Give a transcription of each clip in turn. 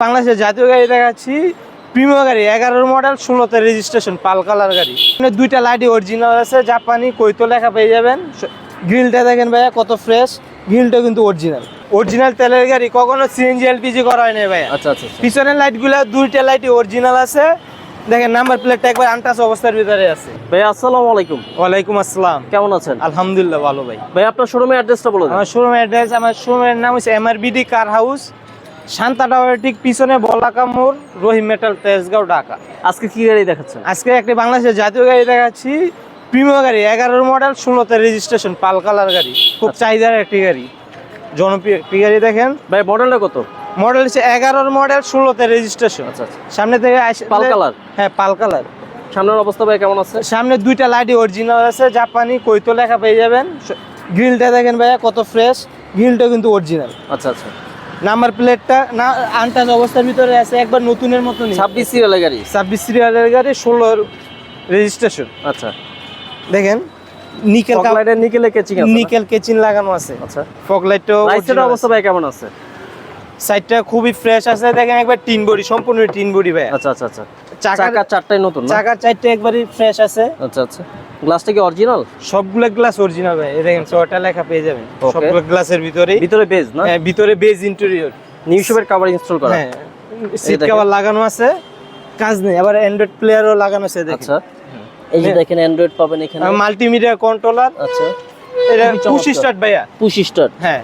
বাংলাদেশের জাতীয় গাড়ি দেখাচ্ছি। প্রিমিয়ার গাড়ি এগারোর মডেল ষোলোতে রেজিস্ট্রেশন পাল কালার গাড়ি। দুইটা লাইটই অরিজিনাল আছে জাপানি কৈতো লেখা পেয়ে যাবেন। গ্রিলটা দেখেন ভাইয়া কত ফ্রেশ গ্রিলটা কিন্তু অরিজিনাল অরিজিনাল তেলের গাড়ি কখনো সিএনজি এলপিজি করা হয়নি ভাইয়া। আচ্ছা আচ্ছা আচ্ছা। পিছনের লাইটগুলো দুইটা লাইটই অরিজিনাল আছে। দেখেন নাম্বার প্লেটটা একবার আনটাস অবস্থার ভিতরে আছে। ভাই আসসালামু আলাইকুম। ওয়ালাইকুম আসসালাম। কেমন আছেন? আলহামদুলিল্লাহ ভালো ভাই। ভাই আপনার শোরুমের অ্যাড্রেসটা বলে দেন। আমার শোরুম অ্যাড্রেস আমার শোরুমের নাম হচ্ছে এমআরবিডি কার হাউস শান্তা টাওয়ারের ঠিক পিছনে বলাকা মোড় রহিম মেটাল তেজগাঁও ঢাকা। আজকে কি গাড়ি দেখাচ্ছেন? আজকে একটি বাংলাদেশের জাতীয় গাড়ি দেখাচ্ছি। প্রিমিয়ার গাড়ি এগারোর মডেল ষোলোতে রেজিস্ট্রেশন পাল কালার গাড়ি। খুব চাহিদার একটি গাড়ি। জনপ্রিয় একটি গাড়ি দেখেন। ভাই মডেলটা কত? মডেল হচ্ছে এগারোর মডেল ষোলোতে রেজিস্ট্রেশন আচ্ছা আচ্ছা। সামনে থেকে পাল কালার? হ্যাঁ পাল কালার। সামনের অবস্থা ভাই কেমন আছে? সামনে দুইটা লাইটই অরিজিনাল আছে জাপানি কৈতো লেখা পেয়ে যাবেন। গ্রিলটা দেখেন ভাইয়া কত ফ্রেশ গ্রিলটা কিন্তু অরিজিনাল আচ্ছা আচ্ছা। নাম্বার প্লেটটা না আনটাচ অবস্থার ভিতরে আছে একবার নতুনের মতো ছাব্বিশ সিরিয়ালের গাড়ি? ছাব্বিশ সিরিয়ালের গাড়ি ষোলোর রেজিস্ট্রেশন আচ্ছা। দেখেন নিকেল কালারের নিকেলে কেচিং আছে নিকেল কেচিন লাগানো আছে। আচ্ছা। ফগ লাইটটাও রাইসের অবস্থা ভাই কেমন আছে? সাইডটা খুবই ফ্রেশ আছে। দেখেন একবার টিন বডি সম্পূর্ণ টিন বডি ভাই আচ্ছা আচ্ছা আচ্ছা। চাকা চাকা চারটাই নতুন না? চাকার চারটা একবারই ফ্রেশ আছে। আচ্ছা আচ্ছা। গ্লাসটা কি অরিজিনাল সবগুলো গ্লাস অরিজিনাল ভাই। দেখেন ছয়টা লেখা পেয়ে যাবেন. সবগুলো গ্লাসের ভিতরে ভিতরে বেজ না? হ্যাঁ ভিতরে বেজ ইন্টেরিয়র নিউ শেপের কভার ইনস্টল করা। হ্যাঁ সিট। কভার লাগানো আছে কাজ নেই। আবার অ্যান্ড্রয়েড প্লেয়ারও লাগানো আছে দেখেন। আচ্ছা। এই যে দেখেন অ্যান্ড্রয়েড পাবেন এখানে। মাল্টিমিডিয়া কন্ট্রোলার আচ্ছা। এটা। পুশ স্টার্ট ভাইয়া। পুশ স্টার্ট হ্যাঁ।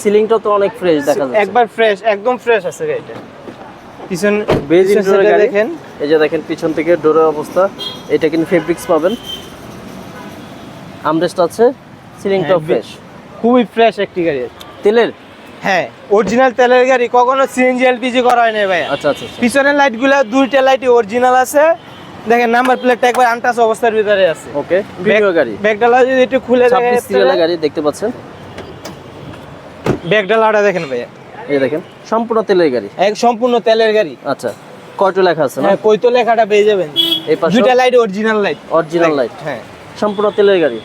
সিলিংটা তো অনেক ফ্রেশ দেখা যাচ্ছে। একবার ফ্রেশ একদম ফ্রেশ আছে গাড়িটা পিছন বেজ ইন্টেরিয়র দেখেন। এই যে দেখেন পিছন থেকে ডোরের অবস্থা। এটা কিন্তু ফেব্রিক্স পাবেন। আমরেস্ট আছে সিলিংটা হ্যাঁ, ফ্রেশ খুবই ফ্রেশ একটি গাড়ি। তেলের? হ্যাঁ অরিজিনাল তেলের গাড়ি কখনো সিএনজি এলপিজি করা হয় না ভাইয়া। আচ্ছা আচ্ছা আচ্ছা। পিছনের লাইটগুলো দুইটা লাইটই অরিজিনাল আছে। দেখেন নাম্বার প্লেটটা একবার আনটাচ অবস্থার ভিতরে আছে। ওকে প্রিমিয়ার গাড়ি। ব্যাগডালা যদি একটু খুলে দেখেন ছাব্বিশ সিরিয়ালের গাড়ি দেখতে পাচ্ছেন? ব্যাগডালাটা দেখেন ভাইয়া। এই দেখেন সম্পূর্ণ তেলের গাড়ি। এক সম্পূর্ণ তেলের গাড়ি। আচ্ছা কয়টো লেখা আছে হ্যাঁ কইতো লেখাটা পেয়ে যাবেন। এই পাশে দুইটা light original light original light হ্যাঁ। সম্পূর্ণ তেলের গাড়ি।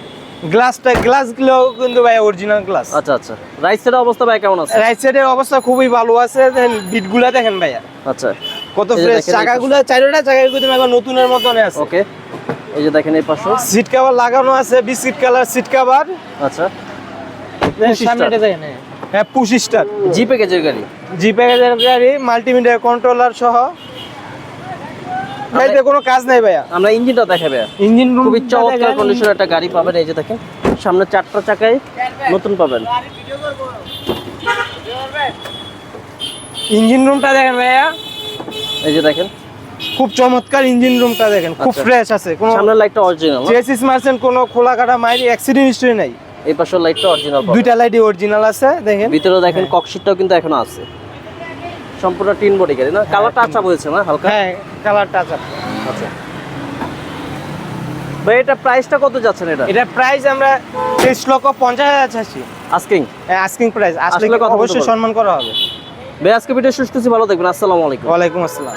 গ্লাসটা গ্লাসগুলো কিন্তু ভাই অরিজিনাল গ্লাস আচ্ছা আচ্ছা। রাইসের অবস্থা ভাই কেমন আছে? রাইট সাইডের অবস্থা খুবই ভালো আছে দেখেন বিটগুলা দেখেন ভাইয়া। আচ্ছা। কত ফ্রেশ চাকাগুলো চারোটা চাকা কিন্তু একবার নতুনের মতন আছে। ওকে এই যে দেখেন এই পাশে। সিট কভার লাগানো আছে বিস্কিট কালার সিট কভার আচ্ছা। সামনেটা দেখেন। হ্যাঁ পুশ স্টার জি প্যাকেজের গাড়ি? জি প্যাকেজের গাড়ি মাল্টিমিডিয়া কন্ট্রোলার সহ। গাড়িতে কোনো কাজ নাই ভাইয়া। আমরা ইঞ্জিনটা দেখাবে ইঞ্জিন রুম খুবই চমৎকার কন্ডিশনের একটা গাড়ি পাবেন এই যে দেখেন। সামনে চারটা চাকায় নতুন পাবেন। ইঞ্জিন রুমটা দেখেন ভাইয়া। এই যে দেখেন। খুব চমৎকার ইঞ্জিন রুমটা দেখেন। খুব আচ্ছা। ফ্রেশ আছে। কোনো সামনের লাইটটা অরিজিনাল চেসিস মারছেন কোনো খোলা কাটা মাইরি অ্যাক্সিডেন্ট হিস্টরি নাই। এই পাশের লাইটটা অরিজিনাল দুইটা লাইটই অরিজিনাল আছে দেখেন। ভিতরে দেখেন ককশিটটাও কিন্তু এখনও আছে। সম্পূর্ণ টিন বডি গাড়ি না? কালারটা আচ্ছা হয়েছে না হালকা? হ্যাঁ কালারটা আপ আচ্ছা। ভাই এটা প্রাইসটা কত যাচ্ছে এটা? এটা প্রাইস আমরা তেইশ লক্ষ পঞ্চাশ হাজার চাচ্ছি। আস্কিং হ্যাঁ আস্কিং প্রাইস আসলে অবশ্যই সম্মান করা হবে। ভাই আজকে ভিডিও সুস্থ ভালো থাকবেন। আসসালামু আলাইকুম। ওয়া আলাইকুম আসসালাম।